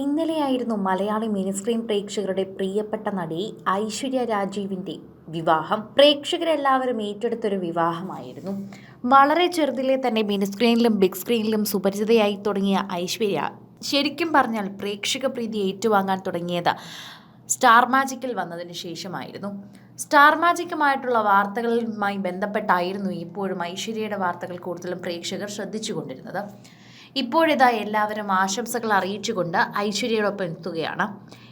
ഇന്നലെയായിരുന്നു Malayali mini screen പ്രേക്ഷകരുടെ പ്രിയപ്പെട്ട നടി ഐശ്വര്യ രാജീവിന്റെ വിവാഹം. പ്രേക്ഷകരെല്ലാവരും ഏറ്റെടുത്തൊരു വിവാഹമായിരുന്നു. വളരെ ചെറുതിലെ തന്നെ മിനിസ്ക്രീനിലും ബിഗ് സ്ക്രീനിലും സുപരിചിതയായി തുടങ്ങിയ ഐശ്വര്യ ശരിക്കും പറഞ്ഞാൽ പ്രേക്ഷക പ്രീതി ഏറ്റുവാങ്ങാൻ തുടങ്ങിയത് സ്റ്റാർ മാജിക്കിൽ വന്നതിന് ശേഷമായിരുന്നു. സ്റ്റാർ മാജിക്കുമായിട്ടുള്ള വാർത്തകളുമായി ബന്ധപ്പെട്ടായിരുന്നു ഇപ്പോഴും ഐശ്വര്യയുടെ വാർത്തകൾ കൂടുതലും പ്രേക്ഷകർ ശ്രദ്ധിച്ചുകൊണ്ടിരുന്നത്. ഇപ്പോഴിതാ എല്ലാവരും ആശംസകൾ അറിയിച്ചുകൊണ്ട് ഐശ്വര്യയോടൊപ്പം എത്തുകയാണ്.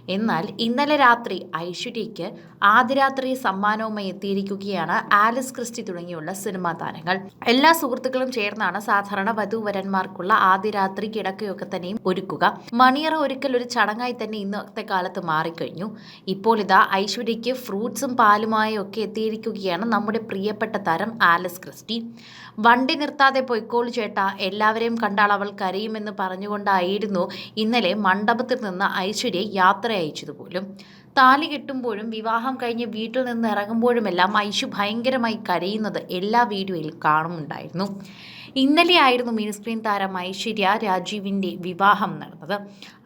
എന്നാൽ ഇന്നലെ രാത്രി ഐശ്വര്യയ്ക്ക് ആദ്യരാത്രി സമ്മാനവുമായി എത്തിയിരിക്കുകയാണ് ആലിസ് ക്രിസ്റ്റി തുടങ്ങിയുള്ള സിനിമാ താരങ്ങൾ. എല്ലാ സുഹൃത്തുക്കളും ചേർന്നാണ് സാധാരണ വധുവരന്മാർക്കുള്ള ആദ്യ രാത്രി കിടക്കയൊക്കെ തന്നെയും ഒരുക്കുക. മണിയറ ഒരിക്കൽ ഒരു ചടങ്ങായി തന്നെ ഇന്നത്തെ കാലത്ത് മാറിക്കഴിഞ്ഞു. ഇപ്പോൾ ഇതാ ഐശ്വര്യയ്ക്ക് ഫ്രൂട്ട്സും പാലുമായി ഒക്കെ എത്തിയിരിക്കുകയാണ് നമ്മുടെ പ്രിയപ്പെട്ട താരം ആലിസ് ക്രിസ്റ്റി. വണ്ടി നിർത്താതെ പൊയ്ക്കോളു ചേട്ട. എല്ലാവരെയും കണ്ടാൽ അവൾ കരയുമെന്ന് പറഞ്ഞുകൊണ്ടായിരുന്നു ഇന്നലെ മണ്ഡപത്തിൽ നിന്ന് ഐശ്വര്യ യാത്ര അയച്ചത് പോലും താലി കെട്ടുമ്പോഴും വിവാഹം കഴിഞ്ഞ് വീട്ടിൽ നിന്ന് ഇറങ്ങുമ്പോഴുമെല്ലാം ഐശു ഭയങ്കരമായി കരയുന്നത് എല്ലാ വീഡിയോയിലും കാണുന്നുണ്ടായിരുന്നു ഇന്നലെയായിരുന്നു മിനി സ്ക്രീൻ താരം ഐശ്വര്യ രാജീവിന്റെ വിവാഹം നടന്നത്.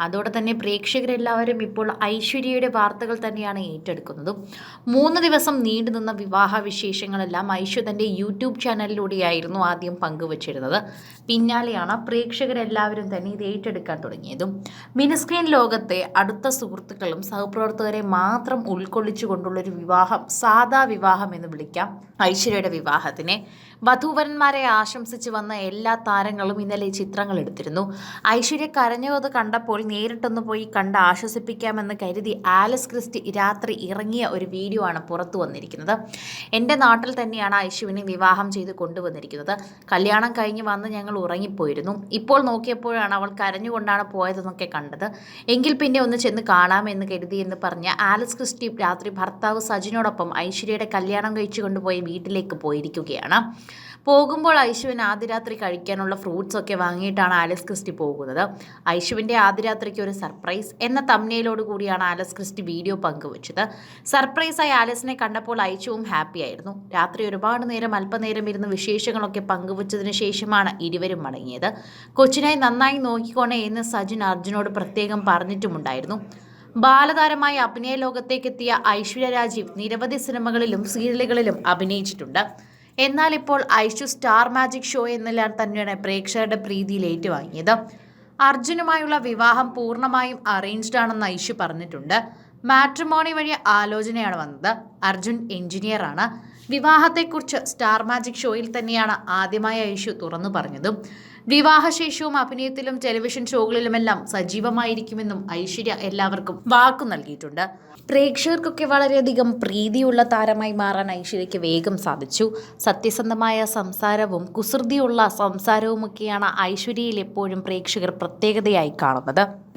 അതോടെ തന്നെ പ്രേക്ഷകരെല്ലാവരും ഇപ്പോൾ ഐശ്വര്യയുടെ വാർത്തകൾ തന്നെയാണ് ഏറ്റെടുക്കുന്നത്. മൂന്ന് ദിവസം നീണ്ടുനിന്ന വിവാഹ വിശേഷങ്ങളെല്ലാം ഐശ്വര്യ തന്റെ യൂട്യൂബ് ചാനലിലൂടെയായിരുന്നു ആദ്യം പങ്കുവച്ചിരുന്നത്. പിന്നാലെയാണ് പ്രേക്ഷകരെല്ലാവരും തന്നെ ഇത് ഏറ്റെടുക്കാൻ തുടങ്ങിയതും. മിനി സ്ക്രീൻ ലോകത്തെ അടുത്ത സുഹൃത്തുക്കളും സഹപ്രവർത്തകരെ മാത്രം ഉൾക്കൊള്ളിച്ചുകൊണ്ടുള്ളൊരു വിവാഹം സാധാ വിവാഹം എന്ന് വിളിക്കാം. ഐശ്വര്യയുടെ വിവാഹത്തിനെ. വധൂവരന്മാരെ ആശംസിച്ച് വന്ന എല്ലാ താരങ്ങളും ഇന്നലെ ചിത്രങ്ങൾ എടുത്തിരുന്നു. ഐശ്വര്യ കരഞ്ഞത് കണ്ടപ്പോൾ നേരിട്ടൊന്ന് പോയി കണ്ട് ആശ്വസിപ്പിക്കാമെന്ന് കരുതി ആലസ് ക്രിസ്റ്റി രാത്രി ഇറങ്ങിയ ഒരു വീഡിയോ ആണ് പുറത്തു വന്നിരിക്കുന്നത്. എന്റെ നാട്ടിൽ തന്നെയാണ് ഐശുവിനെ വിവാഹം ചെയ്ത് കൊണ്ടുവന്നിരിക്കുന്നത്. കല്യാണം കഴിഞ്ഞ് വന്ന് ഞങ്ങൾ ഉറങ്ങിപ്പോയിരുന്നു. ഇപ്പോൾ നോക്കിയപ്പോഴാണ് അവൾ കരഞ്ഞുകൊണ്ടാണ് പോയതെന്നൊക്കെ കണ്ടത്. എങ്കിൽ പിന്നെ ഒന്ന് ചെന്ന് കാണാമെന്ന് കരുതി എന്ന് പറഞ്ഞ ആലിസ് ക്രിസ്റ്റി രാത്രി ഭർത്താവ് സജിനോടൊപ്പം ഐശ്വര്യയുടെ കല്യാണം കഴിച്ചു കൊണ്ടുപോയി വീട്ടിലേക്ക് പോയിരിക്കുകയാണ്. പോകുമ്പോൾ ഐശുവിന് ആദ്യരാത്രി കഴിക്കാനുള്ള ഫ്രൂട്ട്സ് ഒക്കെ വാങ്ങിയിട്ടാണ് ആലസ് ക്രിസ്റ്റി പോകുന്നത്. ഐശുവിന്റെ ആദ്യരാത്രിക്ക് ഒരു സർപ്രൈസ് എന്ന തമ്മയിലോട് കൂടിയാണ് ആലസ് ക്രിസ്റ്റി വീഡിയോ പങ്കുവച്ചത്. സർപ്രൈസായി ആലസിനെ കണ്ടപ്പോൾ ഐശുവും ഹാപ്പി ആയിരുന്നു. രാത്രി ഒരുപാട് നേരം അല്പനേരം ഇരുന്ന് വിശേഷങ്ങളൊക്കെ പങ്കുവച്ചതിന് ശേഷമാണ് ഇരുവരും മടങ്ങിയത്. കൊച്ചിനായി നന്നായി നോക്കിക്കോണേ എന്ന് സജിൻ അർജുനോട് പ്രത്യേകം പറഞ്ഞിട്ടുമുണ്ടായിരുന്നു. ബാലതാരമായി അഭിനയ ലോകത്തേക്കെത്തിയ ഐശ്വര്യ രാജീവ് നിരവധി സിനിമകളിലും സീരിയലുകളിലും അഭിനയിച്ചിട്ടുണ്ട്. എന്നാൽ ഇപ്പോൾ ഐഷു സ്റ്റാർ മാജിക് ഷോ എന്നെല്ലാം തന്നെയാണ് പ്രേക്ഷകരുടെ പ്രീതിയിൽ ഏറ്റുവാങ്ങിയത്. അർജുനുമായുള്ള വിവാഹം പൂർണമായും അറേഞ്ച്ഡ് ആണെന്ന് ഐഷു പറഞ്ഞിട്ടുണ്ട്. മാട്രിമോണി വഴി ആലോചനയാണ് വന്നത്. അർജുൻ എഞ്ചിനീയറാണ്. വിവാഹത്തെക്കുറിച്ച് സ്റ്റാർ മാജിക് ഷോയിൽ തന്നെയാണ് ആദ്യമായി ഐഷു തുറന്നു പറഞ്ഞതും. വിവാഹശേഷവും അഭിനയത്തിലും ടെലിവിഷൻ ഷോകളിലുമെല്ലാം സജീവമായിരിക്കുമെന്നും ഐശ്വര്യ എല്ലാവർക്കും വാക്കു നൽകിയിട്ടുണ്ട്. പ്രേക്ഷകർക്കൊക്കെ വളരെയധികം പ്രീതിയുള്ള താരമായി മാറാൻ ഐശ്വര്യയ്ക്ക് വേഗം സാധിച്ചു. സത്യസന്ധമായ സംസാരവും കുസൃതിയുള്ള സംസാരവുമൊക്കെയാണ് ഐശ്വര്യയിൽ എപ്പോഴും പ്രേക്ഷകർ പ്രത്യേകതയായി കാണുന്നത്.